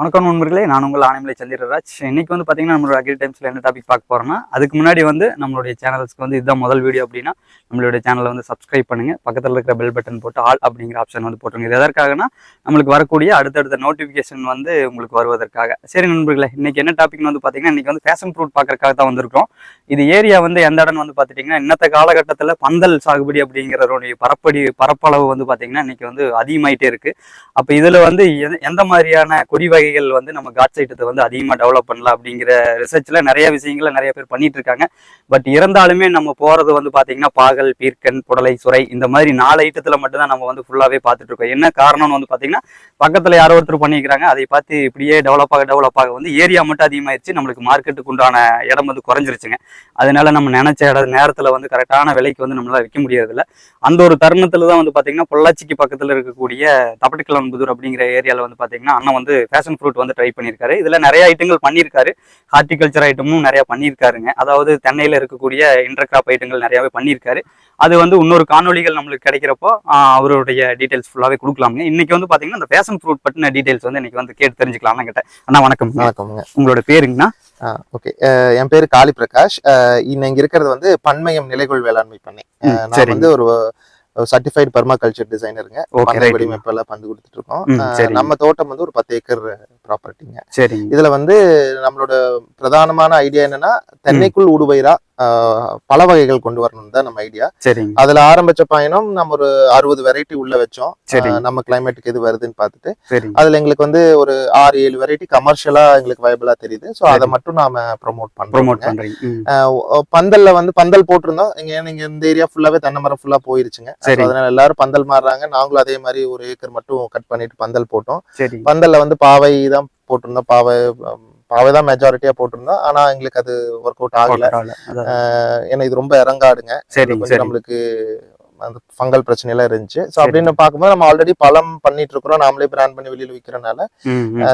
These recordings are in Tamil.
வணக்கம் நண்பர்களே நான் உங்கள் ஆனமலை சந்திரராஜ். இன்னைக்கு வந்து பார்த்தீங்கன்னா நம்மளோட அக்ரி டைம்ஸில் என்ன டாபிக் பார்க்க போறோம்னா அதுக்கு முன்னாடி வந்து நம்மளுடைய சேனல்ஸ்க்கு வந்து இதுதான் முதல் வீடியோ அப்படின்னா நம்மளுடைய சேனலை வந்து சப்ஸ்கிரைப் பண்ணுங்க. பக்கத்தில் இருக்கிற பெல் பட்டன் போட்டு ஆல் அப்படிங்கிற ஆப்ஷன் வந்து போட்டுருங்க. இது எதற்காகனா நம்மளுக்கு வரக்கூடிய அடுத்தடுத்த நோட்டிஃபிகேஷன் வந்து உங்களுக்கு வருவதற்காக. சரி நண்பர்களே இன்னைக்கு என்ன டாபிக்னு வந்து பார்த்தீங்கன்னா இன்னைக்கு வந்து ஃபேஷன் ஃப்ரூட் பார்க்கறதுக்காக தான் வந்திருக்கோம் இது ஏரியா வந்து எந்த இடம்னு வந்து பார்த்துட்டிங்கன்னா இன்னத்த காலகட்டத்தில் பந்தல் சாகுபடி அப்படிங்கிறதோடைய பரப்படி பரப்பளவு வந்து பார்த்தீங்கன்னா இன்னைக்கு வந்து அதிகமாயிட்டே இருக்கு. அப்போ இதில் வந்து எந்த- எந்த மாதிரியான கொடி வகைகள் வந்து நம்ம காட் சைட்டத்தை வந்து அதிகமாக டெவலப் பண்ணலாம் அப்படிங்கிற ரிசர்ச்சில் நிறைய விஷயங்களை நிறைய பேர் பண்ணிட்டு இருக்காங்க. பட் இருந்தாலுமே நம்ம போகிறது வந்து பார்த்தீங்கன்னா பாகல் பீர்க்கன் புடலை சுரை இந்த மாதிரி நாலு ஐட்டத்தில் மட்டும்தான் நம்ம வந்து ஃபுல்லாகவே பார்த்துட்டு இருக்கோம். என்ன காரணம்னு வந்து பார்த்தீங்கன்னா பக்கத்தில் யாரோ ஒருத்தர் பண்ணிக்கிறாங்க அதை பார்த்து இப்படியே டெவலப் ஆக டெவலப் ஆக வந்து ஏரியா மட்டும் அதிகமாகிடுச்சு நம்மளுக்கு மார்க்கெட்டுக்கு உண்டான இடம் வந்து குறைஞ்சிருச்சுங்க. அதனால நம்ம நினைச்ச இட நேரத்தில் வந்து கரெக்டான விலைக்கு வந்து நம்மளால் விற்க முடியறதில்ல. அந்த ஒரு தருணத்தில் தான் வந்து பார்த்தீங்கன்னா பொள்ளாச்சிக்கு பக்கத்தில் இருக்கக்கூடிய தப்பட்டுக்கிழம்புதூர் அப்படிங்கிற ஏரியாவில் வந்து பார்த்தீங்கன்னா அண்ணன் வந்து ஃபேஷன் ஃப்ரூட் வந்து ட்ரை பண்ணியிருக்காரு இதில் நிறைய ஐட்டங்கள் பண்ணியிருக்காரு ஹார்டிகல்ச்சர் ஐட்டமும் நிறைய பண்ணியிருக்காருங்க அதாவது தென்னையில் இருக்கக்கூடிய இன்டர்கிராப் ஐட்டங்கள் நிறையாவே பண்ணியிருக்காரு அது வந்து இன்னொரு காணொளிகள் நம்மளுக்கு கிடைக்கிறப்போ அவருடைய டீடைல்ஸ் ஃபுல்லாகவே கொடுக்கலாமுங்க. இன்னைக்கு வந்து பார்த்தீங்கன்னா இந்த ஃபேஷன் ஃப்ரூட் பற்றின டீடைல்ஸ் வந்து இன்னைக்கு வந்து கேட்டு தெரிஞ்சுக்கலாம் கிட்ட அண்ணா வணக்கம் வணக்கம்ங்க. உங்களோட பேருங்கண்ணா? ஓகே என் பேரு காளி பிரகாஷ் அஹ் இன்ன இங்க இருக்கிறது வந்து பன்மயம் நிலைகொள் வேளாண்மை பண்ணை. நான். வந்து ஒரு சர்டிஃபைட் பர்மாகல்ச்சர் டிசைனருங்க பண்ணை வடிவமைப்பு எல்லாம் பண்ணி கொடுத்துட்டு இருக்கோம். நம்ம தோட்டம் வந்து ஒரு பத்து ஏக்கர் ப்ராப்பர்ட்டிங்க சரிங்க. இதுல வந்து நம்மளோட பிரதானமான ஐடியா என்னன்னா தென்னைக்குள் ஊடுபயிரா அஹ், பல வகைகள் கொண்டு வரணும் தான் நம்ம ஐடியா சரிங்க. அதுல ஆரம்பிச்ச பயணம் நம்ம ஒரு அறுபது வெரைட்டி உள்ள வச்சோம். நம்ம கிளைமேட்டுக்கு எது வருதுன்னு பார்த்துட்டு அதுல எங்களுக்கு வந்து ஒரு ஆறு ஏழு வெரைட்டி கமர்ஷியலா எங்களுக்கு வயபிளா தெரியுது. ஸோ அதை சரி. மட்டும் நாம ப்ரோமோட் பண்றோம் ப்ரோமோட் பண்றீங்க. பந்தல்ல வந்து பந்தல் போட்டிருந்தோம். இங்க நீங்க இந்த ஏரியா ஃபுல்லாவே தென்னை மரம் ஃபுல்லா போயிருச்சுங்க. சரி. அதனால எல்லாரும் பந்தல் மாறுறாங்க. நாங்களும் அதே மாதிரி ஒரு ஏக்கர் மட்டும் கட் பண்ணிட்டு பந்தல் போட்டோம். சரி. பந்தல்ல வந்து பாவை தான் போட்டிருந்தோம். பாவை பாவை தான் மெஜாரிட்டியா போட்டிருந்தோம். ஆனா எங்களுக்கு அது ஒர்க் அவுட் ஆகல. ஏன்னா இது ரொம்ப இறங்காடுங்க. சரி. நம்மளுக்கு அந்த ஃபங்கல் பிரச்சனை எல்லாம் இருந்துச்சு ஸோ அப்படின்னு பார்க்கும்போது நம்ம ஆல்ரெடி பழம் பண்ணிட்டு இருக்கிறோம் நாமளே பிராண்ட் பண்ணி வெளியில விற்கிறனால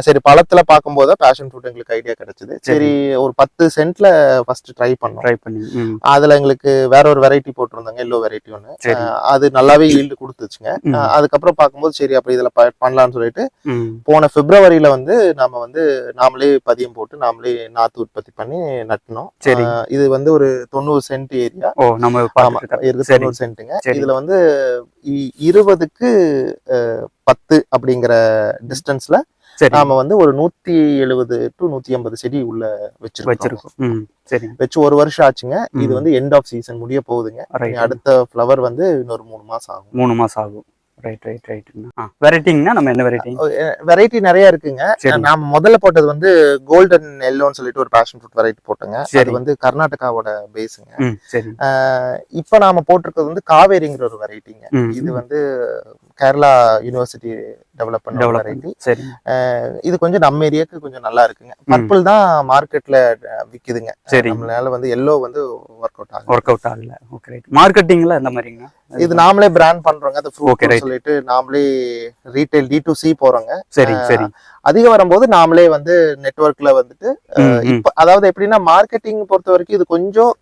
சரி பழத்துல பார்க்கும்போது பேஷன் ஃப்ரூட் எங்களுக்கு ஐடியா கிடைச்சது. சரி. ஒரு பத்து சென்ட்ல ஃபர்ஸ்ட் ட்ரை பண்ணோம். ட்ரை பண்ணி அதுல எங்களுக்கு வேற ஒரு வெரைட்டி போட்டிருந்தாங்க எல்லோ வெரைட்டி ஒன்று அது நல்லாவே ஈல்டு கொடுத்துச்சுங்க. அதுக்கப்புறம் பார்க்கும்போது சரி அப்ப இதுல பண்ணலாம்னு சொல்லிட்டு. போன பிப்ரவரியில வந்து நாம வந்து நாமளே பதியம் போட்டு நாமளே நாத்து உற்பத்தி பண்ணி நட்டினோம். இது வந்து ஒரு தொண்ணூறு சென்ட் ஏரியா. இருக்கு தொண்ணூறு சென்ட்டுங்க. இதுல வந்து இருபதுக்கு பத்து அப்படிங்கிற டிஸ்டன்ஸ்ல நாம வந்து ஒரு நூத்தி எழுபது டு நூத்தி எண்பது செடி உள்ள வச்சிருக்கோம். வச்சிருக்கோம். சரி. வச்சு ஒரு வருஷம் ஆச்சுங்க. இது. வந்து எண்ட் ஆஃப் சீசன் முடிய போகுதுங்க. அடுத்த ஃப்ளவர் வந்து இன்னொரு மூணு மாசம் ஆகும். மூணு மாசம் ஆகும். ரைட் ரைட் ரைட்டுங்கண்ணா வெரைட்டிங்கண்ணா நம்ம என்ன வெரைட்டி வெரைட்டி நிறைய இருக்குங்க. நாம முதல்ல போட்டது வந்து கோல்டன் எல்லோன்னு சொல்லிட்டு ஒரு பேஷன் ஃப்ரூட் வெரைட்டி போட்டோங்க. அது வந்து கர்நாடகாவோட பேஸுங்க சரி. இப்போ நாம போட்டிருக்கிறது வந்து காவேரிங்கிற ஒரு வெரைட்டிங்க இது வந்து கேரளா யூனிவர்சிட்டி டெவலப் பண்ண வெரைட்டி சரி. இது கொஞ்சம் நம்ம ஏரியாக்கு கொஞ்சம் நல்லா இருக்குங்க. பர்பிள் தான் மார்க்கெட்ல விக்குதுங்க. சரி. நம்மளால வந்து எல்லோ வந்து ஒர்க் அவுட் ஆகும் ஒர்க் அவுட் ஆகல. ஓகே ரைட் மார்க்கெட்டிங்ல எந்த மாதிரிங்கண்ணா இது நாமளே பிராண்ட் பண்றோங்க. அது ஃப்ரூட். சொல்லிட்டு நாமளே ரீட்டைல் டி டு சி போறோங்க. சரி சரி. அதிகம் வரும்போது நாமளே வந்து நெட்வொர்க்ல வந்துட்டு. இப்ப அதாவது எப்படின்னா மார்க்கெட்டிங் பொறுத்த வரைக்கும் இது கொஞ்சம்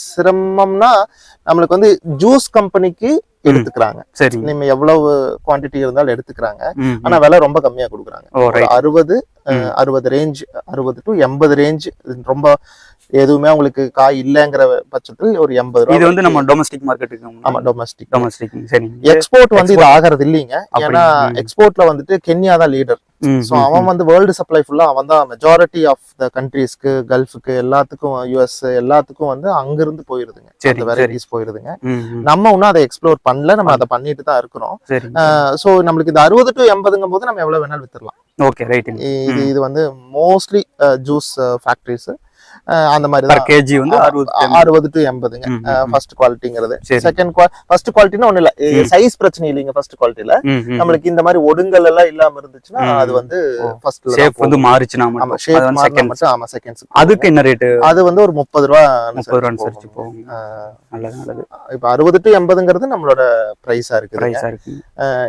சிரமம்னா நம்மளுக்கு வந்து ஜூஸ் கம்பெனிக்கு எடுத்துக்கிறாங்க. சரி. நம்ம எவ்வளவு குவாண்டிட்டி இருந்தாலும் எடுத்துக்கிறாங்க. ஆனா விலை ரொம்ப கம்மியா கொடுக்குறாங்க. அறுபது. அறுபது ரேஞ்ச் அறுபது டு எண்பது ரேஞ்ச் ரொம்ப எதுவுமே உங்களுக்கு காய் இல்லைங்கிற பட்சத்தில் ஒரு எண்பது இது வந்து நம்ம டொமஸ்டிக் மார்க்கெட்டுக்கு ஆமா டொமஸ்டிக் டொமஸ்டிக் சரி. எக்ஸ்போர்ட் வந்து இது ஆகிறது இல்லைங்க. ஏன்னா. எக்ஸ்போர்ட்ல வந்துட்டு கென்யா தான் லீடர் ஸோ அவன். வந்து வேர்ல்டு சப்ளை ஃபுல்லா அவன் தான் மெஜாரிட்டி ஆஃப் த கண்ட்ரீஸ்க்கு கல்ஃபுக்கு எல்லாத்துக்கும் யூஎஸ் எல்லாத்துக்கும் வந்து அங்கிருந்து போயிருதுங்க. சரி அந்த வெரைட்டிஸ் போயிருதுங்க. நம்ம இன்னும் அதை எக்ஸ்ப்ளோர் பண்ணல. நம்ம அதை பண்ணிட்டு தான் இருக்கிறோம். ஸோ நம்மளுக்கு இந்த அறுபது டு எண்பதுங்கும் போது நம்ம எவ்வளவு வேணாலும் வித்துடலாம். ஓகே ரைட்டுங்க இது இது வந்து மோஸ்ட்லி ஜூஸ் ஃபேக்டரிஸ் அந்த மாதிரி தான். கேஜி வந்து அறுபது டு எண்பதுங்க. ஃபர்ஸ்ட் குவாலிட்டிங்கிறது. செகண்ட் ஃபர்ஸ்ட் குவாலிட்டினா ஒண்ணு இல்ல. சைஸ் பிரச்சனை இல்லைங்க ஃபர்ஸ்ட் குவாலிட்டில. நம்மளுக்கு இந்த மாதிரி ஒடுங்கல் எல்லாம் இல்லாம இருந்துச்சுன்னா. அது வந்து. ஃபர்ஸ்ட் ஷேப் வந்து மாறுச்சுனா ஆமா ஷேப் மாறினா செகண்ட் மட்டும் ஆமா செகண்ட்ஸ் அதுக்கு என்ன ரேட்டு அது வந்து ஒரு முப்பது ரூபா முப்பது ரூபா அனுசரிச்சு போகும். நல்லது நல்லது. இப்போ அறுபது டு எண்பதுங்கிறது நம்மளோட பிரைஸா இருக்குது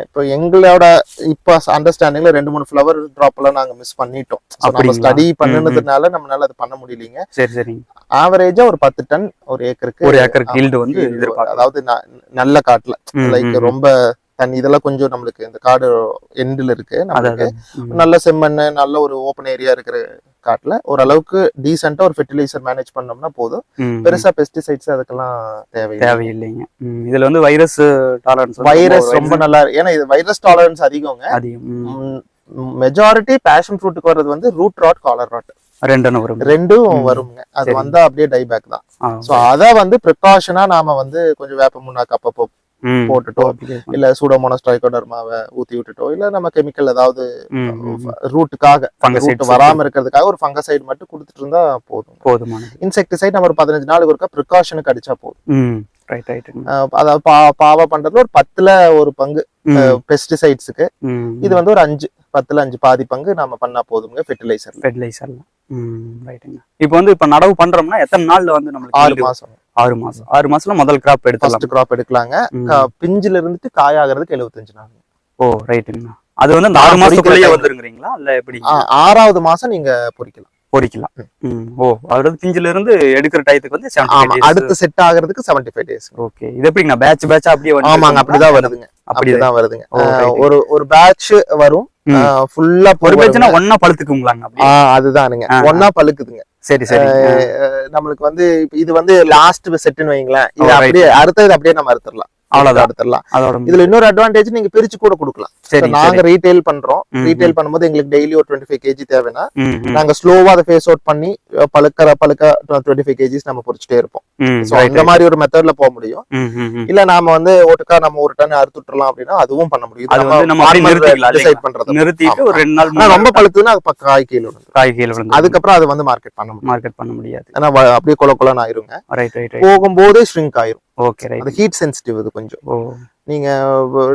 இப்போ எங்களோட இப்போ அண்டர்ஸ்டாண்டிங்ல ரெண்டு மூணு ஃப்ளவர் ட்ராப் எல்லாம் நாங்க மிஸ் பண்ணிட்டோம். நம்ம? ஸ்டடி பண்ணினதுனால நம்மளால அது பண்ண முடியலீங்க. சரி சரி ஆவரேஜா ஒரு பத்து டன் ஒரு ஏக்கருக்கு ஒரு ஏக்கருக்கு ஈல்டு வந்து அதாவது நல்ல காட்டுல. லைக். ரொம்ப தண்ணி இதெல்லாம் கொஞ்சம் நம்மளுக்கு இந்த காடு எண்டில் இருக்கு. நம்மளுக்கு நல்ல செம்மண் நல்ல ஒரு ஓப்பன் ஏரியா இருக்கிற காட்டுல. ஓரளவுக்கு டீசெண்டா ஒரு ஃபெர்டிலைசர் மேனேஜ் பண்ணோம்னா போதும். பெருசா பெஸ்டிசைட்ஸ் அதுக்கெல்லாம் தேவையில்லை. தேவையில்லைங்க. இதுல வந்து வைரஸ் டாலரன்ஸ் வைரஸ் ரொம்ப நல்லா. ஏன்னா இது வைரஸ் டாலரன்ஸ் அதிகங்க. அதிகம். மெஜாரிட்டி பேஷன் ஃப்ரூட்டுக்கு வர்றது வந்து ரூட் ராட் காலர் ராட் ரெண்டுன்னு வரும் ரெண்டும். வருங்க அது. வந்தா அப்படியே டைபேக் தான் சோ அத வந்து ப்ரிகாஷனா நாம வந்து கொஞ்சம் வேப்ப முன்னாக்கு அப்பப்போ இருக்கும். இல்ல சூடோமோனஸ் ட்ரைகோடர்மாவை ஊத்தி விட்டுட்டோம் இல்ல நம்ம கெமிக்கல் ஏதாவது. ரூட்டுக்காக. ரூட் வராம இருக்கிறதுக்காக ஒரு ஃபங்கசைடு மட்டும் கொடுத்துட்டு இருந்தா போதும். போதுமானது. இன்செக்டிசைட் நம்ம ஒரு பதினஞ்சு நாளுக்கு ஒருக்கா ப்ரிகாஷனுக்கு அடிச்சா போதும். அதாவது பா- பாவா பண்றதுல ஒரு பத்துல ஒரு பங்கு பெஸ்டிசைட்ஸுக்கு இது வந்து ஒரு அஞ்சு பத்துல அஞ்சு பாதி பங்கு நாம பண்ணா போதுங்க ஃபெர்டிலைசர்ல ஃபெர்டிலைசர்ல ம். ரைட்டுங்க இப்போ வந்து இப்போ நடவு பண்றோம்னா எத்தனை நாள்ல வந்து நம்மளுக்கு ஆறு மாசம். ஆறு மாசம். ஆறு மாசத்துல முதல் கிராப் ஃபர்ஸ்ட் கிராப் எடுக்கலாங்க. பிஞ்சுல இருந்துட்டு காயாகிறதுக்கு எழுபத்தஞ்சு நாள். ஓ ரைட்டுங்கண்ணா அது வந்து அந்த ஆறு மாசத்துக்குள்ளேயே வந்துருங்கிறீங்களா? இல்ல எப்படி? ஆறாவது மாசம் நீங்க பொறிக்கலாம். பொரிக்கலாம் ம். ஓ அதாவது பிஞ்சுல இருந்து எடுக்கிற டயத்துக்கு வந்து ஆமா அடுத்து செட் ஆகுறதுக்கு செவன்டி ஃபைவ் டேஸ் ஓகே. இது எப்படிங்கண்ணா? பேட்ச் பேட்சா அப்படியே ஆமாங்க அப்படிதான் வருதுங்க. அப்படிதான் வருதுங்க. ஒரு ஒரு பேட்ச் வரும். ஃபுல்லா பேட்ச்னா ஒன்னா பழுத்துக்குங்களாங்க அதுதானுங்க. ஒன்னா பழுக்குதுங்க. சரி சரி. நம்மளுக்கு வந்து இது வந்து லாஸ்ட் செட்டுன்னு வைங்களேன் இது right. அப்படியே அடுத்தது அப்படியே நம்ம அறுத்துடலாம். அவ்வளவுதான். அடுத்துடலாம் அதோட இதுல இன்னொரு அட்வான்டேஜ் நீங்க பிரிச்சு கூட கொடுக்கலாம். சரி நாங்க ரீட்டைல் பண்றோம். ரீட்டைல் பண்ணும்போது எங்களுக்கு டெய்லி ஒரு டுவெண்ட்டி ஃபைவ் கேஜி தேவைன்னா நாங்க ஸ்லோவா அதை ஃபேஸ் அவுட் பண்ணி பழுக்கிற பழுக்க டுவெண்ட்டி ஃபைவ் கேஜிஸ் நம்ம பொறிச்சிட்டே இருப்போம். அந்த right. மாதிரி ஒரு மெத்தட்ல போக முடியும். இல்ல நாம வந்து ஒட்டுக்கா நம்ம ஒரு டன் அறுத்துட்டுலாம் அப்படின்னா அதுவும் பண்ண முடியும். டிசைட்? பண்றது நிறுத்திட்டு ஒரு ரெண்டு நாள் ரொம்ப பழுத்துதுன்னா அது காய் கீழே. காய் கீழே அதுக்கப்புறம் அது வந்து மார்க்கெட் பண்ண மார்க்கெட் பண்ண முடியாது. ஏன்னா அப்படியே கொல கொலன்னு ஆயிருங்க. போகும்போதே ஷ்ரிங்க் ஆயிரும். ஓகே ரைட் அது ஹீட் சென்சிட்டிவ் இது கொஞ்சம். நீங்க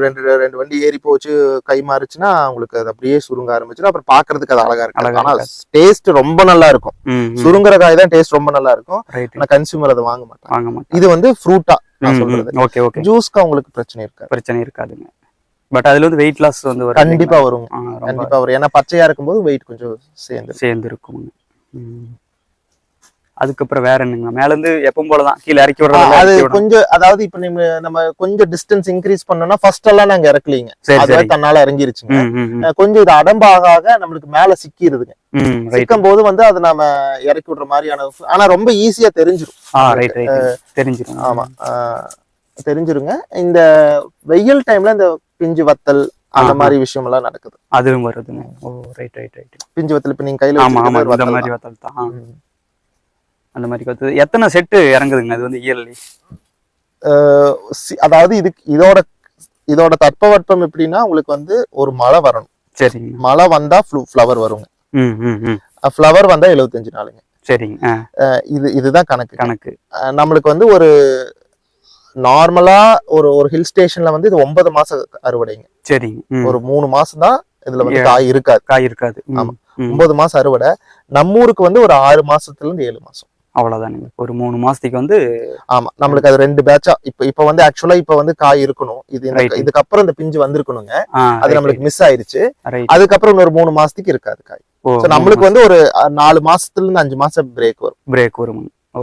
ரெண்டு ரெண்டு வண்டி ஏறி போச்சு கை மாறுச்சுன்னா உங்களுக்கு அது அப்படியே சுருங்க ஆரம்பிச்சுன்னா அப்புறம் பாக்குறதுக்கு அது அழகா இருக்கு ஆனா டேஸ்ட் ரொம்ப நல்லா இருக்கும். சுருங்குற காய் தான் டேஸ்ட் ரொம்ப நல்லா இருக்கும். ஆனா கன்சியூமர் அதை வாங்க மாட்டாங்க. வாங்க மாட்டேன் இது வந்து ஃப்ரூட்டா நான் சொல்றது. ஓகே ஓகே ஜூஸ்க்கு அவங்களுக்கு பிரச்சனை இருக்காது. பிரச்சனை இருக்காதுங்க. பட் அதுல வந்து வெயிட் லாஸ் வந்து வரும் கண்டிப்பா ரொம்ப கண்டிப்பா வரும். ஏன்னா பச்சையா இருக்கும்போது வெயிட் கொஞ்சம் சேர்ந்து சேர்ந்து இருக்கும் அதுக்கப்புறம் வேற என்னங்க? மேல இருந்து எப்பவும் போலதான். கீழே இறக்கி விடுறது அது. கொஞ்சம் அதாவது இப்ப நம்ம நம்ம கொஞ்சம் டிஸ்டன்ஸ் இன்க்ரீஸ் பண்ணோம்னா ஃபர்ஸ்ட் எல்லாம் நாங்க இறக்கலீங்க. அதுவே தன்னால இறங்கிருச்சுங்க. கொஞ்சம் இது அடம்பாக நம்மளுக்கு மேல ரைட் சிக்கும் போது வந்து அதை நாம இறக்கி விடுற மாதிரியான ஆனா ரொம்ப ஈஸியா ரைட் தெரிஞ்சிரும். ஆமா. தெரிஞ்சிருங்க. இந்த வெயில் டைம்ல இந்த பிஞ்சு வத்தல் அந்த. மாதிரி விஷயம் எல்லாம் நடக்குது. அதுவும் வருதுங்க. ஓ ரைட் ரைட் ரைட் பிஞ்சு வத்தல் இப்ப நீங்க கையில ஆமா ஆமா. இந்த மாதிரி தான். வத்தல் தான். அந்த மாதிரி வத்தல் எத்தனை செட்டு இறங்குதுங்க? அது வந்து இயர்லி அதாவது இதுக்கு இதோட இதோட தட்பவெப்பம் எப்படின்னா உங்களுக்கு வந்து ஒரு மழை வரணும். சரிங்க. மழை வந்தா ஃப்ளவர் வருங்க. ஃப்ளவர் வந்தா எழுபத்தஞ்சு நாளுங்க. சரிங்க. இது இதுதான் கணக்கு. கணக்கு. நம்மளுக்கு வந்து ஒரு நார்மலா ஒரு ஒரு ஹில் ஸ்டேஷன்ல வந்து இது ஒன்பது மாசம் அறுவடைங்க. சரிங்க. ஒரு மூணு மாசம் தான் இதுல வந்து. காய் இருக்காது. காய் இருக்காது. ஆமா. ஒன்பது மாசம் அறுவடை. நம்ம ஊருக்கு வந்து ஒரு ஆறு மாசத்துல இருந்து ஏழு மாசம். அவ்வளவுதானுங்க ஒரு மூணு மாசத்துக்கு வந்து ஆமா நம்மளுக்கு அது ரெண்டு பேட்சா இப்ப இப்ப வந்து ஆக்சுவலா இப்ப வந்து காய் இருக்கணும். இது. இதுக்கப்புறம் இந்த பிஞ்சு வந்திருக்கணுங்க. அது நம்மளுக்கு மிஸ் ஆயிருச்சு. அதுக்கப்புறம் இன்னொரு மூணு மாசத்துக்கு இருக்காது காய். நம்மளுக்கு வந்து ஒரு நாலு மாசத்துல இருந்து அஞ்சு மாசம் பிரேக் வரும். பிரேக் வரும். ஓ.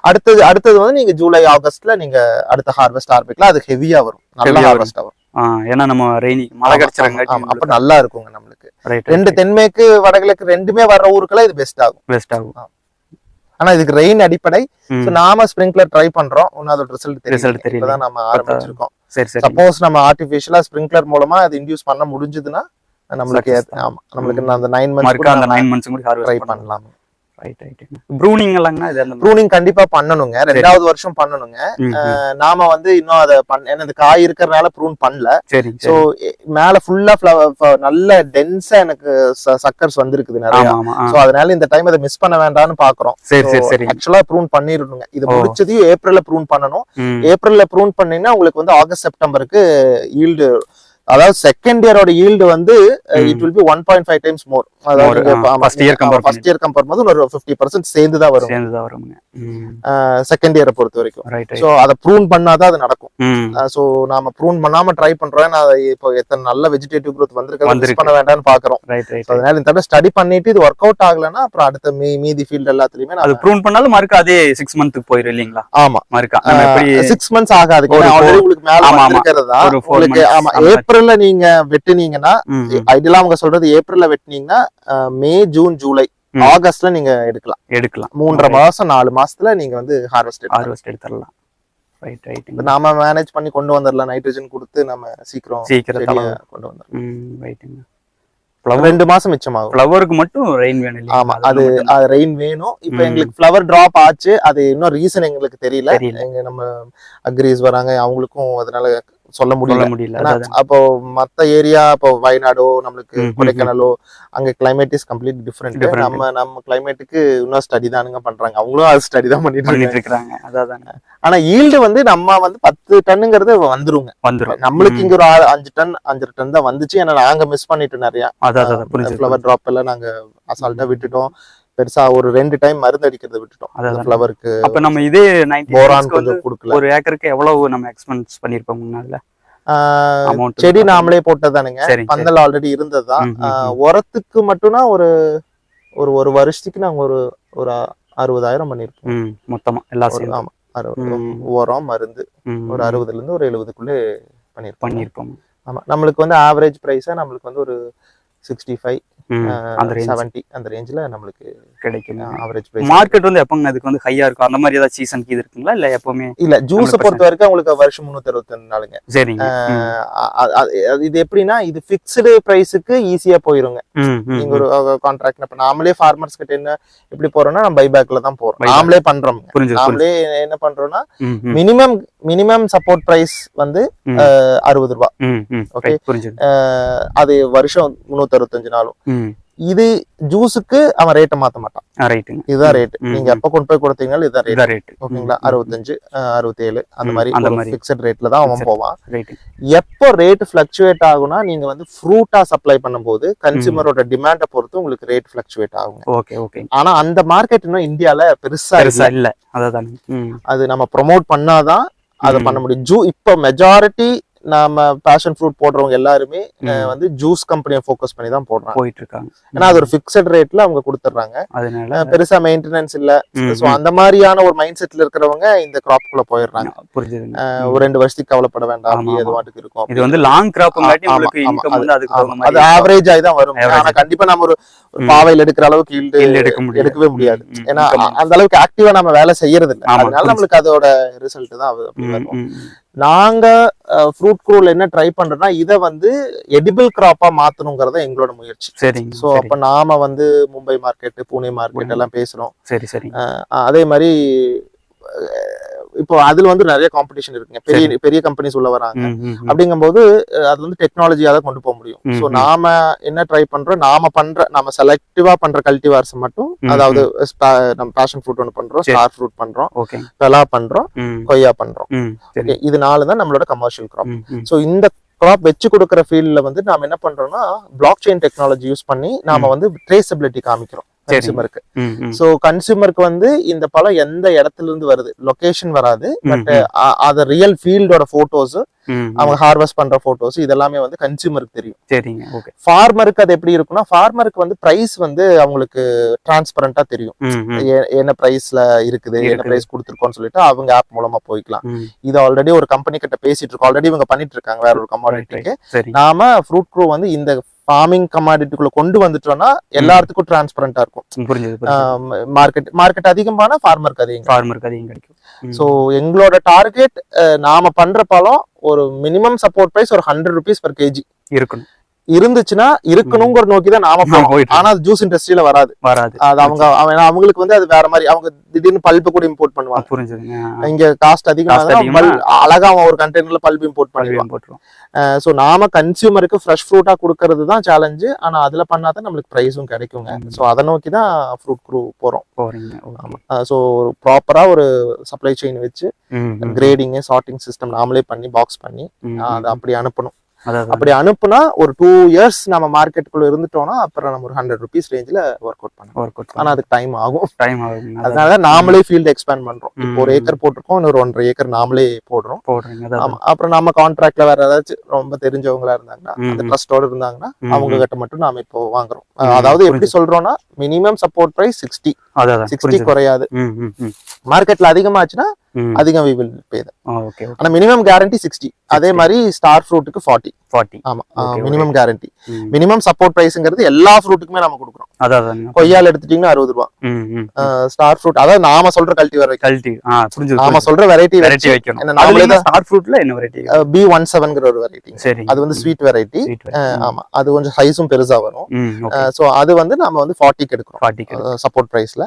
அடுத்தது அடுத்தது வந்து நீங்க ஜூலை ஆகஸ்ட்ல நீங்க அடுத்த ஹார்வெஸ்ட் ஆரம்பிக்கலாம். அது ஹெவியா வரும். நல்ல. ஹார்வெஸ்ட் வரும். ஏன்னா நம்ம ரெய்னி மழை கிடைச்சிருங்க அப்ப நல்லா இருக்குங்க நம்மளுக்கு. ரெண்டு தென்மேற்கு வடகிழக்கு ரெண்டுமே வர்ற ஊருக்கெல்லாம் இது பெஸ்ட் ஆகும். பெஸ்ட் ஆகும். ஆனா இதுக்கு ரெயின் அடிப்படை. நாம ஸ்ப்ரிங்க்லர் ட்ரை பண்றோம். இன்னும் அதோட ரிசல்ட் Result தெரியல. நம்ம ஆரம்பிச்சிருக்கோம். சரி சரி. சப்போஸ் நம்ம ஆர்டிபிஷியலா ஸ்ப்ரிங்க்லர் மூலமா அது இன்டியூஸ் பண்ண முடிஞ்சதுன்னா நம்மளுக்கு ஆமா நம்மளுக்கு அந்த நைன் மறுக்கா அந்த மந்த்ஸ் நைன் மந்த்ஸ் கூட ட்ரை பண்ணலாம். ரைட் ரைட் ப்ரூனிங் எல்லாம்னா இது அந்த ப்ரூனிங் கண்டிப்பா பண்ணணுங்க. ரெண்டாவது வருஷம் பண்ணணுங்க. நாம வந்து இன்னும் அதை பண்ண இந்த காய் இருக்கிறனால ப்ரூன் பண்ணல. சரி மேல ஃபுல்லா நல்ல டென்ஸா எனக்கு சக்கர்ஸ் வந்திருக்குது நிறைய. சோ அதனால இந்த டைம் அதை மிஸ் பண்ண வேண்டாம்னு பாக்குறோம். சரி சரி சரி. ஆக்சுவலா ப்ரூன் பண்ணிடணுங்க. இது. முடிச்சதையும் ஏப்ரல்ல ப்ரூன் பண்ணணும். ஏப்ரல்ல ப்ரூன் பண்ணீங்கன்னா உங்களுக்கு வந்து ஆகஸ்ட் செப்டம்பருக்கு ஈல்டு அதாவது செகண்ட் இயரோட ஈல்டு வந்து. It will be one point five times more ah, first year compare first year compare பண்ணும்போது ஒரு ஃபிஃப்டி பர்சன்ட் சேர்ந்து தான் வரும் சேர்ந்து தான் வருங்க செகண்ட் இயரை பொறுத்த வரைக்கும். ஸோ அதை ப்ரூன் பண்ணாதான் அது நடக்கும். ஸோ நாம ப்ரூன் பண்ணாம ட்ரை பண்றோம். நான் இப்போ எத்தனை நல்ல வெஜிடேட்டிவ் growth வந்திருக்கு. மிஸ். பண்ண வேண்டாம்னு பாக்குறோம். அதனால இந்த தடவை ஸ்டடி பண்ணிட்டு இது ஒர்க் அவுட் ஆகலைன்னா அப்புறம் அடுத்த மீ மீதி ஃபீல்ட் எல்லாத்துலயுமே அது ப்ரூன் பண்ணாலும் மறுக்க அதே சிக்ஸ் மந்த்துக்கு போயிடும் இல்லைங்களா? ஆமா. மறுக்கா. சிக்ஸ் மந்த்ஸ் ஆகாது உங்களுக்கு மேல. இருக்கிறதா உங்களுக்கு ஆமா மாதிரி. ஏப்ரல்ல நீங்க வெட்டுனீங்கன்னா ம், ம், ஐடியலா அவங்க சொல்றது ஏப்ரல்ல வெட்டினீங்கன்னா மே ஜூன் ஜூலை. ஆகஸ்ட்ல நீங்க எடுக்கலாம். எடுக்கலாம். மூன்றரை மாசம் நாலு மாசத்துல நீங்க வந்து ஹார்வெஸ்ட் ஹார்வெஸ்ட் எடுத்துடலாம் ரைட் ரைட் நாம மேனேஜ் பண்ணி கொண்டு வந்துடலாம் நைட்ரஜன் கொடுத்து நம்ம சீக்கிரம் சீக்கிரம் கொண்டு வந்துடலாம் ரைட்டுங்க ரெண்டு மாசம் மிச்சமாகும். ஃப்ளவருக்கு மட்டும் ரெயின் வேணும்? ஆமா அது அது ரெயின் வேணும். இப்ப. எங்களுக்கு ஃப்ளவர் டிராப் ஆச்சு. அது இன்னும் ரீசன் எங்களுக்கு தெரியல. எங்க நம்ம அக்ரீஸ் வராங்க. அவங்களுக்கும் அதனால சொல்ல முடியல. முடியல. அப்போ மத்த ஏரியா இப்போ வயநாடோ நம்மளுக்கு கொடைக்கானலோ அங்க climate is complete different Different. நம்ம நம்ம கிளைமேட்டுக்கு இன்னும் ஸ்டடி தானுங்க பண்றாங்க. அவங்களும் அது ஸ்டடி தான் பண்ணிட்டு இருக்காங்க. இருக்காங்க அதான் ஆனா ஈல்டு வந்து நம்ம வந்து பத்து டன்னுங்கிறது வந்துருங்க. வந்துரும். நம்மளுக்கு. இங்க ஒரு அஞ்சு டன் அஞ்சரை டன் தான் வந்துச்சு. ஏன்னா நாங்க மிஸ் பண்ணிட்டோம் நிறைய. அதான் ஃப்ளவர் டிராப் எல்லாம் நாங்க அசால்ட்டா விட்டுட்டோம். பெருசா ஒரு ரெண்டு டைம் மருந்து அடிக்கிறத விட்டுட்டோம். அதான். ஃப்ளவருக்கு அப்ப நம்ம இதே போரான் கொஞ்சம் கொடுக்கல. ஒரு ஏக்கருக்கு எவ்வளவு நம்ம எக்ஸ்பென்ஸ் பண்ணிருப்போம் முன்னால? செடி நாமளே போட்டதானுங்க பந்தல் ஆல்ரெடி இருந்ததுதான் உரத்துக்கு மட்டும்னா ஒரு ஒரு ஒரு வருஷத்துக்கு நாங்க ஒரு ஒரு அறுபதாயிரம் பண்ணிருப்போம். மொத்தமா எல்லா ஆமா. உரம் மருந்து ஒரு அறுபதுல இருந்து ஒரு எழுபதுக்குள்ளே பண்ணிருப்போம். பண்ணிருப்போம். ஆமா நம்மளுக்கு வந்து ஆவரேஜ் பிரைஸா நம்மளுக்கு வந்து ஒரு சிக்ஸ்டி ஃபைவ் செவன்ட்டி அந்த ரேஞ்சில் நம்மளுக்கு கிடைக்கும். ஆவரேஜ் பிரைஸ் மார்க்கெட் வந்து எப்பங்க அதுக்கு வந்து ஹையா இருக்கும்? அந்த மாதிரி ஏதாவது சீசனுக்கு இது இருக்குங்களா? இல்ல எப்பவுமே இல்ல ஜூஸை 100% பொறுத்த வரைக்கும் உங்களுக்கு வருஷம் முந்நூத்தி அறுபத்தி நாளுங்க. சரிங்க. இது எப்படின்னா இது பிக்ஸ்டு பிரைஸுக்கு ஈஸியா போயிருங்க. ம், ம், நீங்க ஒரு கான்ட்ராக்ட் இப்ப நாமளே ஃபார்மர்ஸ் கிட்ட என்ன எப்படி போறோம்னா நம்ம பைபேக்ல தான் போறோம். Buyback. நாமளே புரிஞ்சுது. நாமளே என்ன ம், மினிமம் மினிமம் சப்போர்ட் பிரைஸ் வந்து அறுபது புரிஞ்சுது. அஹ், அது வருஷம் முன்னூத்தி அறுபத்தஞ்சு நாளும் இது ஜூஸுக்கு அவன் ரேட்டை மாத்த மாட்டான். ரைட்டுங்க இதுதான் ரேட் நீங்க. எப்ப கொண்டு போய் கொடுத்தீங்கனாலும் இதுதான் ரேட் ஓகேங்களா? அறுபத்தஞ்சு அஹ், அறுபத்தேழு அந்த மாதிரி. பிக்சட் ரேட்ல தான் அவன். போவான். எப்போ ரேட் ஃபிளக்சுவேட் ஆகும்னா நீங்க வந்து ஃப்ரூட்டா சப்ளை பண்ணும்போது கன்சியூமரோட டிமாண்டை பொறுத்து உங்களுக்கு ரேட் ஃபிளக்சுவேட் ஆகுங்க. Okay okay. ஆனா அந்த மார்க்கெட் இன்னும் இந்தியால பெருசா இல்ல. அதான் அது நம்ம ப்ரோமோட் பண்ணாதான் அதை. பண்ண முடியும். ஜூ இப்போ மெஜாரிட்டி நாம பேஷன் ஃப்ரூட் போடுறவங்க எல்லாருமே வந்து ஜூஸ் கம்பெனியை ஃபோக்கஸ் பண்ணி தான் போடுறாங்க. போயிட்டு இருக்காங்க ஏன்னா அது ஒரு ஃபிக்ஸட் ரேட்ல அவங்க கொடுத்துட்றாங்க அதனால பெருசா மெயின்டெனன்ஸ் இல்ல. சோ அந்த மாதிரியான ஒரு மைண்ட் செட்ல இருக்கிறவங்க இந்த கிராப் குள்ள போயிடுறாங்க. அஹ், ஒரு ரெண்டு வருஷத்துக்கு கவலைப்பட வேண்டாம். அப்படி அது. வாட்டுக்கு இருக்கும். இது வந்து லாங் இன்கம் அது- ஆவரேஜ் ஆகி தான் வரும். ஆனா கண்டிப்பா நம்ம ஒரு. பாவையில் எடுக்கிற அளவுக்கு ஈல்டு எடுக்க முடியாது. எடுக்கவே முடியாது. ஏன்னா அந்த அளவுக்கு ஆக்டிவா நம்ம வேலை செய்யறது இல்ல அதனால. நம்மளுக்கு அதோட ரிசல்ட் தான் அது அப்படி ம், வரும் ம், ம். நாங்க ஃப்ரூட் க்ரூல என்ன ட்ரை பண்றோம்னா இதை வந்து எடிபிள் கிராப்பா மாத்தணுங்கிறத எங்களோட முயற்சி சரி, அப்ப நாம வந்து மும்பை மார்க்கெட் புனே மார்க்கெட். எல்லாம் பேசுறோம் சரி சரி அதே மாதிரி இப்போ அதுல வந்து நிறைய காம்படிஷன் இருக்குங்க. பெரிய பெரிய கம்பெனிஸ் உள்ள வராங்க. அப்படிங்கும்போது அது வந்து டெக்னாலஜியா தான் கொண்டு போக முடியும். ஸோ ம். நாம என்ன ட்ரை பண்றோம்? நாம பண்ற நாம செலக்டிவா பண்ற கல்டிவார்ஸ் மட்டும் அதாவது நம்ம பேஷன் ஃப்ரூட் ஒன்று பண்றோம். ஸ்டார் ஃப்ரூட் பண்றோம் ஓகே. பெலா பண்றோம் கொய்யா பண்றோம். Okay, இது நாலு தான் நம்மளோட கமர்ஷியல் கிராப். ஸோ இந்த கிராப் வச்சு கொடுக்குற ஃபீல்ட்ல வந்து நாம என்ன பண்றோம்னா பிளாக் செயின் டெக்னாலஜி யூஸ் பண்ணி நாம வந்து ட்ரேசபிலிட்டி காமிக்கிறோம். கன்சியூமருக்கு. ஸோ கன்சியூமருக்கு வந்து இந்த பழம் எந்த இடத்துல இருந்து வருது. லொகேஷன் வராது பட் அது ரியல் ஃபீல்டோட போட்டோஸ். அவங்க ஹார்வெஸ்ட் பண்ற போட்டோஸ் இதெல்லாமே வந்து கன்சியூமருக்கு தெரியும். சரிங்க ஓகே ஃபார்மருக்கு அது எப்படி இருக்கும்னா ஃபார்மருக்கு வந்து பிரைஸ் வந்து அவங்களுக்கு டிரான்ஸ்பரண்டா தெரியும். என்ன பிரைஸ்ல இருக்குது என்ன. பிரைஸ் கொடுத்துருக்கோம்னு சொல்லிட்டு அவங்க ஆப் மூலமா போய்க்கலாம். இது ஆல்ரெடி ஒரு கம்பெனி கிட்ட பேசிட்டு இருக்கோம். ஆல்ரெடி இவங்க பண்ணிட்டு இருக்காங்க வேற ஒரு கமாடிட்டிக்கு நாம ஃப்ரூட் க்ரூ வந்து இந்த ஃபார்மிங் கமாடிட்டிக்குள்ள கொண்டு வந்துட்டோம்னா எல்லாத்துக்கும் டிரான்ஸ்பரண்டா இருக்கும். புரிஞ்சுது மார்க்கெட் மார்க்கெட் அதிகமான ஃபார்மருக்கு அதிகம் ஃபார்மருக்கு அதிகம் கிடைக்கும். ஸோ எங்களோட டார்கெட் நாம பண்ற பழம் ஒரு மினிமம் சப்போர்ட் பிரைஸ் ஒரு ஹண்ட்ரட் ருபீஸ் பர் கேஜி இருக்கணும். இருந்துச்சுன்னா இருக்கணுங்கிற நோக்கி தான் நாம போயிட்டு. ஆனா அது ஜூஸ் இண்டஸ்ட்ரியில வராது. வராது. அது அவங்க அவன் அவங்களுக்கு வந்து அது வேற மாதிரி அவங்க திடீர்னு பல்ப் கூட இம்போர்ட் பண்ணுவாங்க. புரிஞ்சுதுங்க இங்க காஸ்ட் அதிகமா அழகா அவன் ஒரு கண்டெய்னர்ல பல்ப் இம்போர்ட் போட்டுரும் சோ நாம கன்சியூமருக்கு ஃப்ரெஷ் ஃப்ரூட்டா கொடுக்கறது தான் சேலஞ்சு ஆனா அதுல பண்ணாதான் நம்மளுக்கு பிரைஸும் கிடைக்குங்க. சோ அதை நோக்கி தான் ஃப்ரூட் க்ரூ போறோம். ஸோ ஒரு ப்ராப்பரா ஒரு சப்ளை செயின் வச்சு ம், ம். கிரேடிங் சார்ட்டிங் சிஸ்டம் நாமளே பண்ணி பாக்ஸ் பண்ணி அதை அப்படி அனுப்பணும். அப்படி அனுப்புனா ஒரு டூ இயர்ஸ் நம்ம மார்க்கெட்டுக்குள்ள இருந்துட்டோம்னா அப்புறம் நம்ம ஒரு ஹண்ட்ரட் ருபீஸ் ரேஞ்சில் ஒர்க் அவுட் பண்ணலாம். ஒர்க் அவுட் ஆனா அதுக்கு டைம் ஆகும். டைம் அதான். அதனால நாமளே ஃபீல்டு எக்ஸ்பேண்ட் பண்றோம். இப்போ ஒரு. ஏக்கர் போட்டிருக்கோம் இன்னொரு ஒன்றரை ஏக்கர் நாமளே போடுறோம். போடுறீங்க. அப்புறம் நம்ம கான்ட்ராக்ட்ல வேற ஏதாச்சும் ரொம்ப தெரிஞ்சவங்களா இருந்தாங்கன்னா அந்த. ட்ரஸ்டோட இருந்தாங்கன்னா அவங்க. கிட்ட மட்டும் நாம இப்போ வாங்குறோம். அதாவது எப்படி. சொல்றோம்னா minimum support price sixty sixty குறையாது. மார்க்கெட்ல அதிகமாச்சுன்னா அதிகம் வி வில் பே ஓகே ஆனா மினிமம் கேரண்டி சிக்ஸ்டி அதே மாதிரி ஸ்டார் ஃப்ரூட்டுக்கு ஃபார்ட்டி ஃபார்ட்டி ஆமா மினிமம் கேரண்டி மினிமம் சப்போர்ட் பிரைஸ்ங்கிறது எல்லா ஃப்ரூட்டுக்குமே நம்ம கொடுக்குறோம். அதான் கொய்யால எடுத்துட்டீங்கன்னா அறுபது ரூபா. ஸ்டார் ஃப்ரூட் அதாவது நாம சொல்ற கல்ட்டி வர கல்ட்டி நாம சொல்ற வெரைட்டி வெரைட்டி வைக்கணும். நாமளே ஸ்டார் ஃப்ரூட்ல என்ன வெரைட்டி பி ஒன் செவன்ங்கிற ஒரு வெரைட்டி சரி அது வந்து ஸ்வீட் வெரைட்டி ஆமா. அது கொஞ்சம் சைஸும் பெருசா வரும். சோ அது வந்து நம்ம வந்து ஃபார்ட்டிக்கு எடுக்கிறோம். சப்போர்ட் பிரைஸ்ல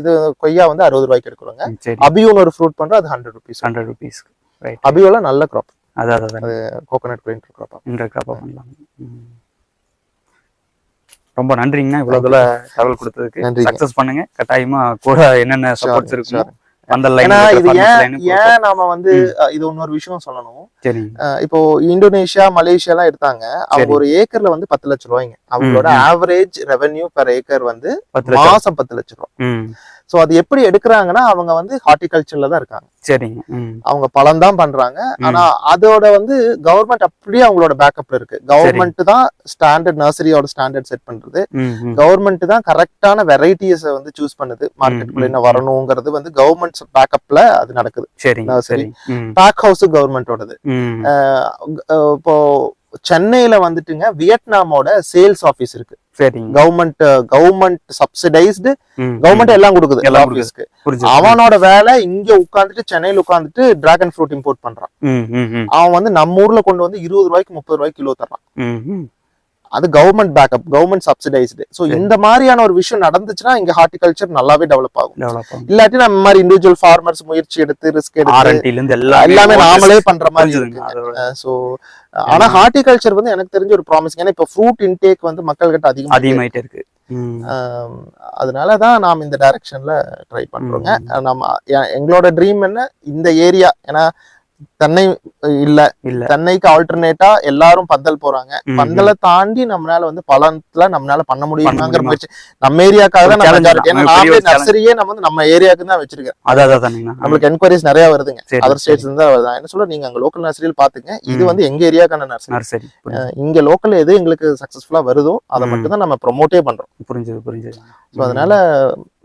இது கொய்யா வந்து அறுபது ரூபாய்க்கு எடுக்கிறோங்க. அபியூன்னு ஒரு ஃப்ரூட் பண்றோம் அது ஹண்ட்ரட் ருபீஸ் ஹண்ட்ரட் ருபீஸ் அபியோல நல்ல கிராப் அதான் அதான் கோகோனட் பண்ணலாம் ம். ரொம்ப நன்றிங்கண்ணா இவ்வளவு தூரம் தகவல் கொடுத்ததுக்கு. சக்சஸ் பண்ணுங்க. கட்டாயமா கூட என்னென்ன சப்போர்ட்ஸ் இருக்குமோ நாம வந்து இது இன்னொரு விஷயம் சொல்லணும். இப்போ இந்தோனேஷியா மலேசியா எல்லாம் எடுத்தாங்க. அவங்க. ஒரு ஏக்கர்ல வந்து பத்து லட்சம் ரூபாய்ங்க. அவங்களோட. ஆவரேஜ் ரெவென்யூ பெர் ஏக்கர் வந்து மாசம் பத்து லட்சம் ரூபாய் சோ அது எப்படி எடுக்கிறாங்கன்னா அவங்க வந்து ஹார்டிகல்ச்சர்ல தான் இருக்காங்க. சரிங்க. அவங்க பழம் தான் பண்றாங்க. ஆனா அதோட வந்து கவர்மெண்ட் அப்படியே அவங்களோட பேக்கப்ல இருக்கு. கவர்மெண்ட் தான் ஸ்டாண்டர்ட் நர்சரியோட ஸ்டாண்டர்ட் செட் பண்றது. கவர்மெண்ட் தான் கரெக்டான வெரைட்டிஸ் வந்து சூஸ் பண்ணுது. மார்க்கெட்டுக்குள்ள என்ன. வரணுங்கிறது வந்து கவர்மெண்ட் பேக்கப்ல அது நடக்குது. சரிங்க நான் சரி. சரி. ம். பேக் ஹவுஸ் கவர்மெண்டோடது இப்போ சென்னையில வந்துட்டுங்க வியட்நாமோட சேல்ஸ் ஆபீஸ் இருக்கு. சரிங்க. கவர்மெண்ட் கவர்மெண்ட் சப்சிடைஸ்டு கவர்மெண்ட் எல்லாம் கொடுக்குது ஆபீஸ்க்கு புரிஞ்சுது அவனோட வேலை இங்க உட்காந்துட்டு சென்னையில உட்காந்துட்டு டிராகன் ஃப்ரூட் இம்போர்ட் பண்றான். அவன் வந்து நம்ம ஊர்ல கொண்டு வந்து இருபது ரூபாய்க்கு முப்பது ரூபாய்க்கு கிலோ தர்றான். அது கவர்மெண்ட் பேக்கப் கவர்மெண்ட் சப்சிடைஸ்டு சரி. இந்த மாதிரியான ஒரு விஷயம் நடந்துச்சுன்னா இங்க ஹார்டிகல்ச்சர் நல்லாவே டெவலப் ஆகும். இல்லாட்டி நம்ம மாதிரி இண்டிவிஜுவல் ஃபார்மர்ஸ் முயற்சி எடுத்து ரிஸ்க் எடுத்து எல்லாமே நாமளே பண்ற மாதிரி இருக்கு. சோ ஆனா ஹார்டிகல்ச்சர் வந்து எனக்கு தெரிஞ்ச ஒரு ப்ராமிசிங் ஏன்னா இப்ப ஃப்ரூட் இன்டேக் வந்து மக்கள் கிட்ட அதிகமா அதிகமாயிட்டே இருக்கு. ம். ஆம், அதனாலதான் நாம் இந்த டைரக்ஷன்ல ட்ரை பண்றோங்க. நம்ம எங்களோட ட்ரீம் என்ன? இந்த ஏரியா ஏன்னா தென்னை இல்ல. இல்ல. தென்னைக்கு ஆல்டர்னேட்டா எல்லாரும் பந்தல் போறாங்க. பந்தலை தாண்டி நம்மளால வந்து பழத்துல நம்மளால பண்ண முடியுமாங்கிற முடியுமா? முயற்சி. நம்ம ஏரியாக்காக தான். நம்ம. நர்சரியே நம்ம வந்து நம்ம ஏரியாவுக்கு தான் வச்சிருக்கேன் அதான் நம்மளுக்கு என்கொயரிஸ் நிறைய வருதுங்க. அதர் ஸ்டேட்ஸ் இருந்தா வருது. என்ன சொல்ல நீங்க அங்க லோக்கல் நர்சரியில் பாத்துங்க. இது. வந்து எங்க ஏரியாக்கான நர்சரி இங்க லோக்கல்ல எது எங்களுக்கு சக்சஸ்ஃபுல்லா வருதோ அதை. மட்டும் தான் நம்ம ப்ரொமோட்டே பண்றோம். புரிஞ்சது புரிஞ்சது. ஸோ அதனால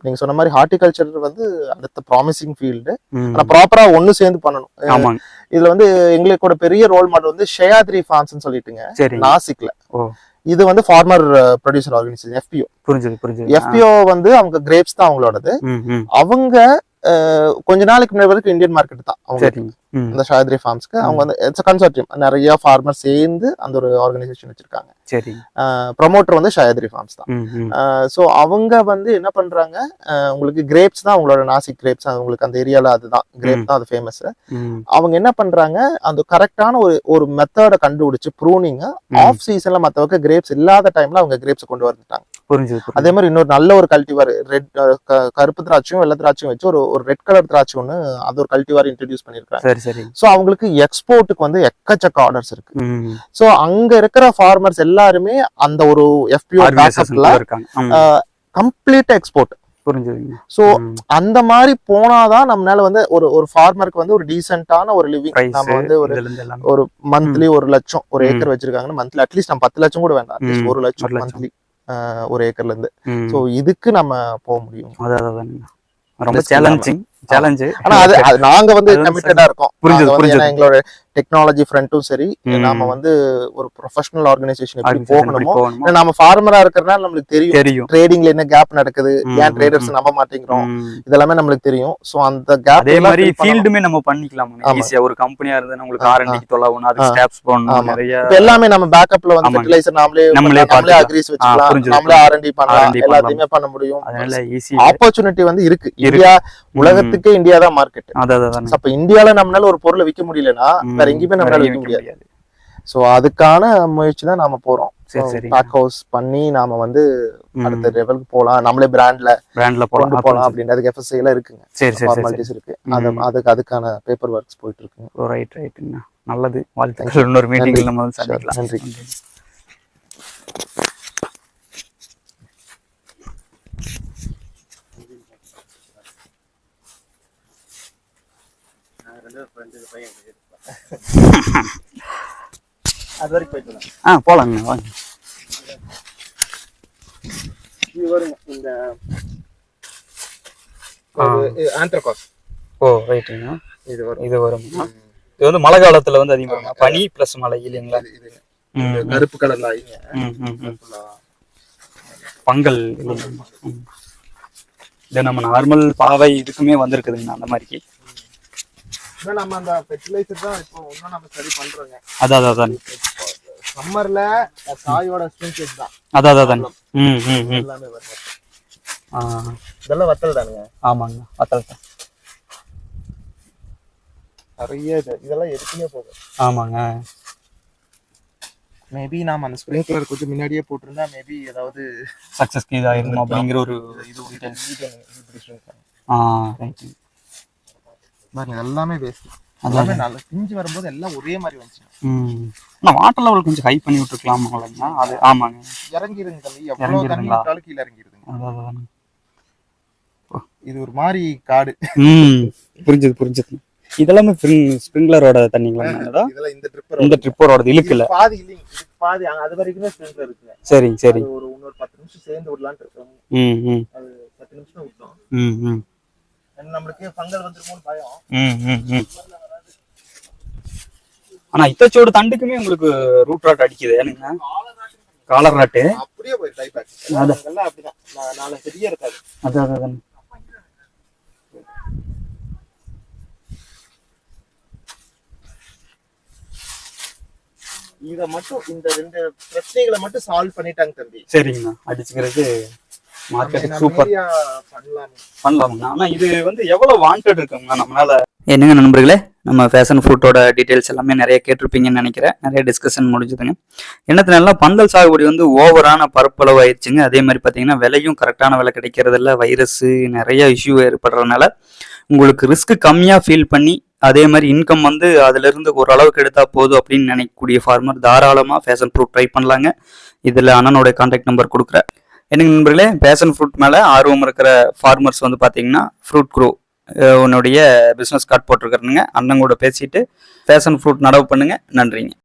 நீங்க சொன்ன மாதிரி ஹார்டிகல்ச்சர் வந்து அடுத்த ப்ராமிசிங் ஃபீல்டு. ஆனா ப்ராப்பரா ஒண்ணு சேர்ந்து பண்ணணும். இதுல வந்து எங்களோட பெரிய ரோல் மாடல் வந்து ஷேயாத்ரி ஃபார்ம்ஸ் சொல்லிட்டுங்க. நாசிக்ல. இது வந்து ஃபார்மர் ப்ரொடியூசர் ஆர்கனைசேஷன் எஃபிஓ புரிஞ்சது புரிஞ்சது. எஃபிஓ வந்து அவங்க கிரேப்ஸ் தான் அவங்களோடது. அவங்க கொஞ்ச நாளைக்கு முன்னாடி வரைக்கும் இந்தியன் மார்க்கெட் தான் அவங்க அந்த ஷாயத்ரி ஃபார்ம்ஸ்க்கு அவங்க வந்து இட்ஸ் கன்சர்டியம் நிறைய ஃபார்மர் சேர்ந்து அந்த ஒரு ஆர்கனைசேஷன் வச்சிருக்காங்க. சரி. ப்ரொமோட்டர் வந்து ஷாயத்ரி ஃபார்ம்ஸ் தான். ஸோ அவங்க வந்து என்ன பண்றாங்க உங்களுக்கு கிரேப்ஸ் தான் அவங்களோட நாசிக் கிரேப்ஸ் உங்களுக்கு அந்த ஏரியால அதுதான். கிரேப் தான் அது ஃபேமஸ் அவங்க என்ன பண்றாங்க அந்த கரெக்டான ஒரு ஒரு மெத்தடை கண்டுபிடிச்சு ப்ரூனிங் ம். ஆஃப் சீசன்ல மத்தவங்க கிரேப்ஸ் இல்லாத டைம்ல அவங்க கிரேப்ஸ் கொண்டு வந்துட்டாங்க. புரிஞ்சது. அதே மாதிரி இன்னொரு நல்ல ஒரு கல்டிவார் ரெட் கருப்பு திராட்சையும் வெள்ளை திராட்சையும் வச்சு ஒரு ஒரு ரெட் கலர் திராட்சை ஒன்று அது ஒரு கல்டிவார் இன்ட்ரடியூஸ் பண்ணிருக்காங்க சரி சரி ஸோ அவங்களுக்கு எக்ஸ்போர்ட்டுக்கு வந்து எக்கச்சக்க ஆர்டர்ஸ் இருக்கு ஸோ அங்க இருக்கிற ஃபார்மர்ஸ் எல்லாருமே அந்த ஒரு எஃபிஓ பேக்கப்ல. கம்ப்ளீட் எக்ஸ்போர்ட் புரிஞ்சுதுங்க ஸோ. அந்த மாதிரி போனாதான் நம்மளால வந்து ஒரு ஒரு ஃபார்மருக்கு வந்து ஒரு டீசென்டான ஒரு லிவிங் நம்ம வந்து ஒரு. ஒரு மந்த்லி ஒரு லட்சம் ஒரு. ஏக்கர் வச்சிருக்காங்கன்னா மந்த்லி அட்லீஸ்ட் நம்ம பத்து லட்சம் கூட வேண்டாம் ஒரு லட்சம். மந்த்லி ஒரு ஏக்கர்ல இருந்து. ஸோ இதுக்கு நம்ம போக முடியும் அதான். ரொம்ப சேலஞ்சிங் சேலஞ்சு ஆனா அது அது நாங்க வந்து அது கமிட்டடா இருக்கோம் புரிஞ்சுது, புரிஞ்சுது. எங்களோட டெக்னாலஜி ஃப்ரண்ட்டும் சரி. நாம வந்து ஒரு ப்ரொஃபஷனல் ஆர்கனைசேஷன் எப்படி போகணுமோ நம்ம ஃபார்மரா இருக்கிறனால நம்மளுக்கு தெரியும் தெரியும் ட்ரேடிங்ல என்ன கேப் நடக்குது ஏன் ட்ரேடர்ஸ். நம்ப மாட்டேங்கிறோம். இதெல்லாமே நம்மளுக்கு தெரியும் சோ அந்த கேப் அதே மாதிரி ஃபீல்டுமே நம்ம பண்ணிக்கலாம். ஈஸியா ஒரு கம்பெனியா இருந்தா உங்களுக்கு ஆ, ஆர்என்டிக்கு தொலைவணும் ஆ. ஸ்டாப்ஸ் போடணும். நிறைய எல்லாமே நம்ம பேக்கப்ல வந்து. ஃபெர்டிலைசர் நாமளே நம்மளே பார்த்துக்கலாம். அக்ரிஸ் வச்சுக்கலாம் நம்மளே ஆர்என்டி பண்ணலாம். எல்லாத்தையுமே பண்ண முடியும் அதனால ஈஸி ஆப்பர்ச்சுனிட்டி வந்து இருக்கு இந்தியா உலகத்துக்கே இந்தியா தான் மார்க்கெட் அதான் அப்ப இந்தியால நம்மளால ஒரு பொருளை விக்க முடியலன்னா வேற எங்கேயுமே நம்மளால விற்க முடியாது. சோ அதுக்கான முயற்சி தான் நாம போறோம். பேக் ஹவுஸ் பண்ணி நாம வந்து. அடுத்த லெவலுக்கு போலாம். நம்மளே பிராண்ட்ல பிராண்ட்ல கொண்டு போலாம் போலாம் அப்படின்னு அதுக்கு எஃப்எஸ்ஐ எல்லாம் இருக்குங்க. சரி ஃபார்மாலிட்டிஸ் இருக்கு. அது. அதுக்கு அதுக்கான பேப்பர் ஒர்க்ஸ் போயிட்டு இருக்குங்க. ரைட் ரைட்டுங்கண்ணா நல்லது. வாழ்த்துக்கள். இன்னொரு மீட்டிங்ல நம்ம சந்திக்கலாம். நன்றி. அது வரைக்கும் போயிட்டு ஆ போலாங்கண்ணா வாங்க. இது வருங்க இந்த. ஆந்த்ரகாஸ் ஓ ரைட்டுங்கண்ணா இது வரும். இது வரும்ண்ணா இது வந்து மழை காலத்துல வந்து அதிகமாக பனி பிளஸ் மழை இல்லைங்களா? கருப்பு ம். பங்கல். இது நம்ம நார்மல் பாவை இதுக்குமே வந்திருக்குதுங்கண்ணா அந்த மாதிரிக்கு. இன்னும் நம்ம அந்த ஃபெர்டிலைசர் தான் இப்போ இன்னும் நம்ம சரி பண்றோங்க. அதான் அதான் சம்மர்ல காயோட ஸ்ப்ரிங்க்லர்ஸ் தான். அதான் அதான் ம் ம் ம். எல்லாமே வரும் ஆ. இதெல்லாம் வத்தல் தானுங்க. ஆமாங்கண்ணா பத்தல் தான். நிறைய இது. இதெல்லாம் எடுத்துனே போகும் ஆமாங்க. மேபி நாம அந்த ஸ்ப்ரிங்க்லர் கொஞ்சம் முன்னாடியே போட்டிருந்தா மேபி ஏதாவது சக்ஸஸ்க்கு இதாயிருக்கும் அப்படிங்கிற ஒரு இது ஆகும். ஆ. ரைட்டு பாருங்க எல்லாமே வேஸ்ட். எல்லாமே நல்ல பிஞ்சு வரும்போது எல்லாம் ஒரே மாதிரி வந்துச்சு. வாட்டர் லெவல் கொஞ்சம் ஹை பண்ணி விட்டுருக்கலாமாங்கண்ணா அது ஆமாங்க. இறங்கிருங்க தம்பி. எவ்வளவு தண்ணி? விட்டாலும் கீழே இறங்கிருதுங்க. இது ஒரு மாதிரி காடு. புரிஞ்சது புரிஞ்சது. இதெல்லாமே ஸ்ப்ரிங்க்லரோட தண்ணிங்களா? இதெல்லாம் இந்த ட்ரிப்பர் இந்த ட்ரிப்பரோட இழுக்குல. பாதி இல்லைங்க. பாதி அது வரைக்கும் ஸ்ப்ரிங்க்லர் இருக்குங்க. சரிங்க சரி. ஒரு இன்னொரு பத்து நிமிஷம் சேர்ந்து விடலான்ட்டு இருக்கோம். ம் ம். அது பத்து நிமிஷம் விட்டோம். ம் ம். நம்மளுக்கு ஃபங்கல் வந்துருமோன்னு பயம். ம் ம் ம். ஆனா இத்தச்சோட தண்டுக்குமே உங்களுக்கு ரூட் ராட் அடிக்குது. ஏனுங்க? காலர் ராட்டு அப்படியே போய் டைப் அதான். எல்லாம் அப்படிதான். நா- நாலு பெரிய இருக்காது. அதான் அதான் இத மட்டும் இந்த ரெண்டு பிரச்சனைகளை மட்டும் சால்வ் பண்ணிட்டாங்க தம்பி. சரிங்கண்ணா. அடிச்சுக்கிறது மார்க்கெட் நம்ம சூப்பர். area பண்ணலாமே? பண்ணலாம்ண்ணா ஆனா இது வந்து எவ்வளவு வாண்டட் இருக்குங்கண்ணா நம்மளால என்னங்க நண்பர்களே? நம்ம ஃபேஷன் ஃப்ரூட்டோட டீடைல்ஸ் எல்லாமே நிறைய கேட்டிருப்பீங்கன்னு நினைக்கிறேன். நிறைய டிஸ்கஷன் முடிஞ்சுதுங்க. என்னத்தினால பந்தல் சாகுபடி வந்து ஓவரான பரப்பளவு ஆயிடுச்சுங்க அதே மாதிரி பார்த்தீங்கன்னா விலையும் கரெக்டான விலை கிடைக்கிறதில்ல. வைரஸ் நிறைய இஷ்யூ ஏற்படுறதுனால உங்களுக்கு ரிஸ்க் கம்மியாக ஃபீல் பண்ணி அதே மாதிரி இன்கம் வந்து அதிலிருந்து ஓரளவுக்கு எடுத்தால் போதும் அப்படின்னு நினைக்கக்கூடிய ஃபார்மர் தாராளமாக ஃபேஷன் ஃப்ரூட் ட்ரை பண்ணலாங்க. இதில் அண்ணனோட கான்டாக்ட் நம்பர் கொடுக்குறேன். என்னங்க நண்பர்களே பேஷன் ஃப்ரூட் மேலே ஆர்வம் இருக்கிற ஃபார்மர்ஸ் வந்து பார்த்தீங்கன்னா ஃப்ரூட் குரூ உன்னுடைய பிஸ்னஸ் கார்டு போட்டிருக்கிறனுங்க. அண்ணன் கூட பேசிட்டு பேஷன் ஃப்ரூட் நடவு பண்ணுங்க. நன்றிங்க.